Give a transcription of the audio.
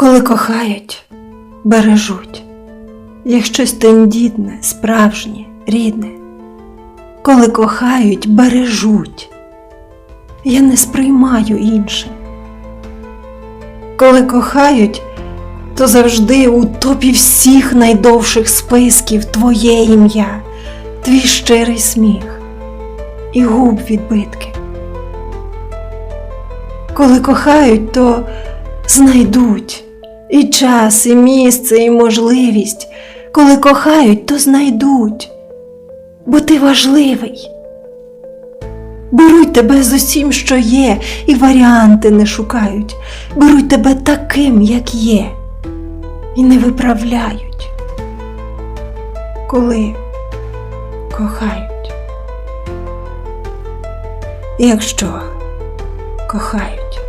Коли кохають, бережуть, як щось тендітне, справжнє, рідне. Коли кохають, бережуть. Я не сприймаю інше. Коли кохають, то завжди у топі всіх найдовших списків твоє ім'я, твій щирий сміх і губ відбитки. Коли кохають, то знайдуть і час, і місце, і можливість. Коли кохають, то знайдуть, бо ти важливий. Беруть тебе з усім, що є, і варіанти не шукають. Беруть тебе таким, як є, і не виправляють. Коли кохають. Якщо кохають.